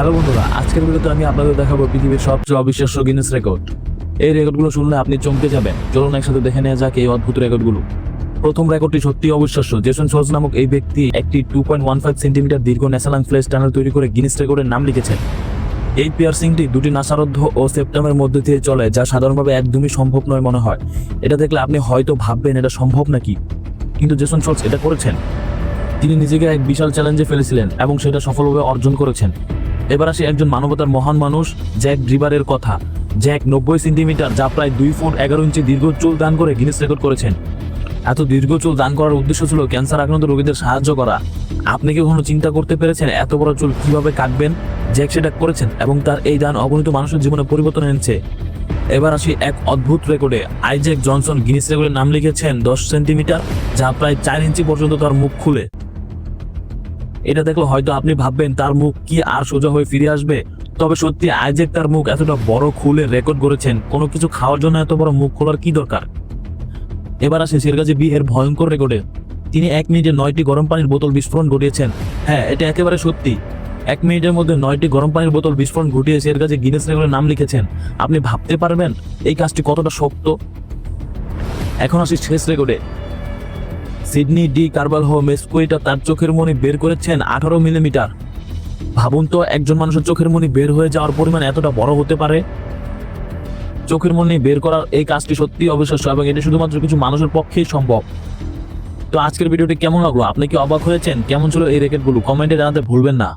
Hello বন্ধুরা, আজকের ভিডিওতে আমি আপনাদের দেখাবো পৃথিবীর সবচেয়ে অবিশ্বাস্য গিনেস রেকর্ড এই রেকর্ডগুলো শুনলে আপনি চমকে যাবেন। চলুন একসাথে দেখে নেওয়া যাক এই অদ্ভুত রেকর্ডগুলো প্রথম রেকর্ডটি সত্যি অবিশ্বাস্য। জেসন সোজ নামক এই ব্যক্তি একটি two point one five centimetre দীর্ঘ ন্যাশনাল ফ্লেস টানেল তৈরি করে গিনেস রেকর্ডের নাম লিখেছেন। এই পিয়ার্সিংটি দুটি নাসারধ্য ও সেপ্টেমের মধ্যে দিয়ে চলে, যা সাধারণভাবে একদমই সম্ভব নয় মনে হয়। এটা দেখলে আপনি হয়তো ভাববেন, এটা সম্ভব নাকি? কিন্তু জেসন শর্টস এটা করেছেন। তিনি নিজেকে এক বিশাল চ্যালেঞ্জে ফেলেছিলেন এবং সেটা সফলভাবে অর্জন করেছেন। এবার আসি একজন মানবতার মহান মানুষ, জ্যাক ড্রিবারের কথা। জ্যাক নব্বই সেন্টিমিটার, যা প্রায় দুই ফুট এগারো ইঞ্চি দীর্ঘ চুল দান করে গিনেস রেকর্ড করেছেন। এত দীর্ঘ চুল দান করার উদ্দেশ্য ছিল ক্যান্সার আক্রান্ত রোগীদের সাহায্য করা। আপনি কি কখনো চিন্তা করতে পেরেছেন এত বড় চুল কীভাবে কাটবেন? জ্যাক সেটা করেছেন এবং তার এই দান অগণিত মানুষের জীবনে পরিবর্তন এনেছে। এবার আসি এক অদ্ভুত রেকর্ডে আইজ্যাক জনসন গিনিস রেকর্ডের নাম লিখেছেন দশ সেন্টিমিটার, যা প্রায় চার ইঞ্চি পর্যন্ত তার মুখ খুলে। এটা দেখলে হয়তো আপনি ভাববেন, তার মুখ কি আর সোজা হয়ে ফিরে আসবে? তবে সত্যি আইজেক তার মুখ এতটা বড় খুলে রেকর্ড করেছেন, কোনো কিছু খাওয়ার জন্য এত বড় মুখ খোলার কি দরকার? এবার আসে সিরগাজি বি এর ভয়ঙ্কর রেকর্ডে তিনি এক মিনিটে নয়টি গরম পানির বোতল বিস্ফোরণ ঘটিয়েছেন। হ্যাঁ এটা একেবারে সত্যি। এক মিনিটের মধ্যে নয়টি গরম পানির বোতল বিস্ফোরণ ঘটিয়ে সিরগাজি গিনেস রেকর্ডের নাম লিখেছেন। আপনি ভাবতে পারবেন, এই কাজটি কতটা শক্ত? এখন আসি শেষ রেকর্ডে সিডনি ডি কার্বাল হো মেসকুইটা তার চোখের মনি বের করেছেন আঠারো মিলিমিটার। ভাবুন তো, একজন মানুষের চোখের মনি বের হয়ে যাওয়ার পরিমাণ এতটা বড় হতে পারে? চোখের মনি বের করার এই কাজটি সত্যি অবিশ্বাস্য এবং এটি শুধুমাত্র কিছু মানুষের পক্ষেই সম্ভব। তো আজকের ভিডিওটি কেমন লাগল? আপনি কি অবাক হয়েছেন? কেমন ছিল এই রেকেটগুলো? কমেন্টে জানাতে ভুলবেন না।